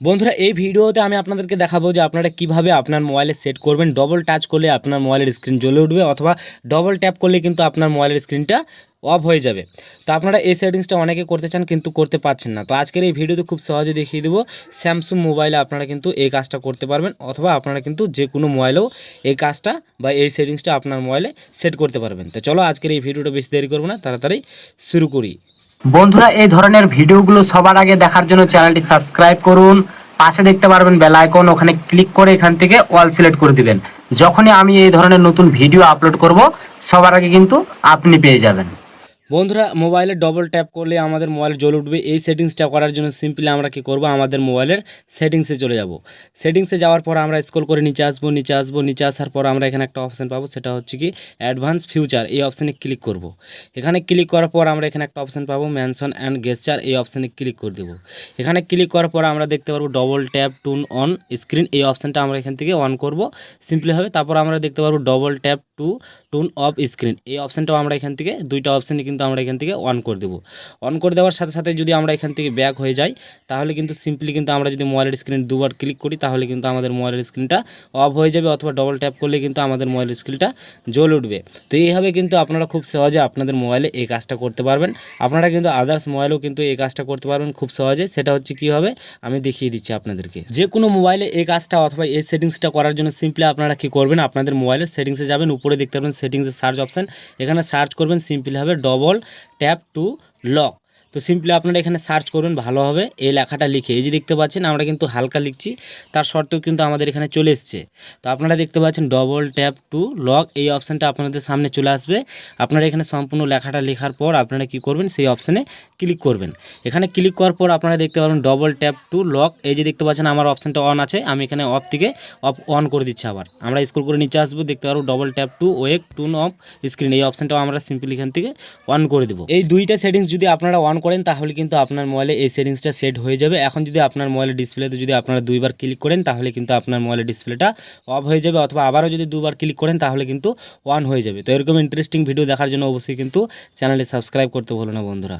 বন্ধুরা, এই ভিডিওতে আমি আপনাদেরকে দেখাবো যে আপনারা কীভাবে আপনার মোবাইলে সেট করবেন ডবল টাচ করলে আপনার মোবাইলের স্ক্রিন জ্বলে উঠবে অথবা ডবল ট্যাপ করলে কিন্তু আপনার মোবাইলের স্ক্রিনটা অফ হয়ে যাবে। তো আপনারা এই সেটিংসটা অনেকে করতে চান কিন্তু করতে পারছেন না। তো আজকের এই ভিডিওতে খুব সহজে দেখিয়ে দেবো স্যামসুং মোবাইলে আপনারা কিন্তু এই কাজটা করতে পারবেন অথবা আপনারা কিন্তু যে কোনো মোবাইলেও এই কাজটা বা এই সেটিংসটা আপনার মোবাইলে সেট করতে পারবেন। তো চলো আজকের এই ভিডিওটা বেশি দেরি করব না, তাড়াতাড়ি শুরু করি। বন্ধুরা, এই ধরনের ভিডিওগুলো সবার আগে দেখার জন্য চ্যানেলটি সাবস্ক্রাইব করুন। পাশে দেখতে পারবেন বেল আইকন, ওখানে ক্লিক করে এখান থেকে অল সিলেক্ট করে দিবেন। যখনই আমি এই ধরনের নতুন ভিডিও আপলোড করব, সবার আগে কিন্তু আপনি পেয়ে যাবেন। বন্ধুরা মোবাইলে ডবল ট্যাপ করলে আমাদের মোবাইল জ্বলে উঠবে। এই সেটিংসটা করার জন্য সিম্পলি আমরা কি করব? আমাদের মোবাইলের সেটিংসে চলে যাব। সেটিংসে যাওয়ার পর আমরা স্ক্রল করে নিচে আসব নিচে আসব, নিচে আসার পর আমরা এখানে একটা অপশান পাবো, সেটা হচ্ছে কি অ্যাডভান্স ফিউচার এই অপশানে ক্লিক করব। এখানে ক্লিক করার পর আমরা এখানে একটা অপশান পাবো ম্যানশন অ্যান্ড গেস্টার এই অপশানে ক্লিক করে দেবো। এখানে ক্লিক করার পর আমরা দেখতে পারব double tap turn on screen এই অপশানটা আমরা এখান থেকে অন করব সিম্পলি হবে তারপর আমরা দেখতে পারব double tap to turn off screen এই অপশানটাও আমরা এখান থেকে, দুইটা অপশানই কিন্তু আমরা এখান থেকে অন করে দেবো। অন করে দেওয়ার সাথে সাথে যদি আমরা এখান থেকে ব্যাক হয়ে যাই, তাহলে কিন্তু সিম্পলি কিন্তু আমরা যদি মোবাইলের স্ক্রিন দুবার ক্লিক করি, তাহলে কিন্তু আমাদের মোবাইলের স্ক্রিনটা অফ হয়ে যাবে অথবা ডবল ট্যাপ করলে কিন্তু আমাদের মোবাইলের স্ক্রিনটা জ্বলে উঠবে। তো এইভাবে কিন্তু আপনারা খুব সহজে আপনাদের মোবাইলে এই কাজটা করতে পারবেন। আপনারা কিন্তু আদার্স মোবাইলেও কিন্তু এই কাজটা করতে পারবেন খুব সহজে। সেটা হচ্ছে কী হবে? আমি দেখিয়ে দিচ্ছি আপনাদেরকে। যে কোনো মোবাইলে এই কাজটা অথবা এই সেটিংসটা করার জন্য সিম্পলি আপনারা কী করবেন? আপনাদের মোবাইলের সেটিংসে যাবেন, উপরে দেখতে পাবেন সেটিংসে সার্চ অপশান এখানে সার্চ করবেন সিম্পলি হবে ডবল ট্যাপ টু লক তো সিম্পলি আপনারা এখানে সার্চ করবেন ভালো হবে, এই লেখাটা লিখে। এই যে দেখতে পাচ্ছেন, আমরা কিন্তু হালকা লিখছি, তার সত্ত্বেও কিন্তু আমাদের এখানে চলে এসছে। তো আপনারা দেখতে পাচ্ছেন ডবল ট্যাপ টু লক এই অপশানটা আপনাদের সামনে চলে আসবে। আপনারা এখানে সম্পূর্ণ লেখাটা লেখার পর আপনারা কি করবেন, সেই অপশানে ক্লিক করবেন। এখানে ক্লিক করার পর আপনারা দেখতে পাবেন ডবল ট্যাপ টু লক এই যে দেখতে পাচ্ছেন, আমার অপশানটা অন আছে, আমি এখানে অফ থেকে অফ অন করে দিচ্ছি আবার। আমরা স্কুল করে নিচে আসব, দেখতে পারব ডবল ট্যাপ টু ওয়েক টুন অফ স্ক্রিন এই অপশানটাও আমরা সিম্পলি এখান থেকে অন করে দেবো। এই দুইটা সেটিংস যদি আপনারা অন করেন, তাহলে কিন্তু আপনার মোবাইলে এই সেটিংসটা সেট হয়ে যাবে। এখন যদি আপনার মোবাইলের ডিসপ্লেতে যদি আপনারা দুইবার ক্লিক করেন, তাহলে কিন্তু আপনার মোবাইলের ডিসপ্লেটা অফ হয়ে যাবে, অথবা আবারও যদি দুবার ক্লিক করেন, তাহলে কিন্তু অন হয়ে যাবে। তো এরকম ইন্টারেস্টিং ভিডিও দেখার জন্য অবশ্যই কিন্তু চ্যানেলে সাবস্ক্রাইব করতে ভুলো না বন্ধুরা।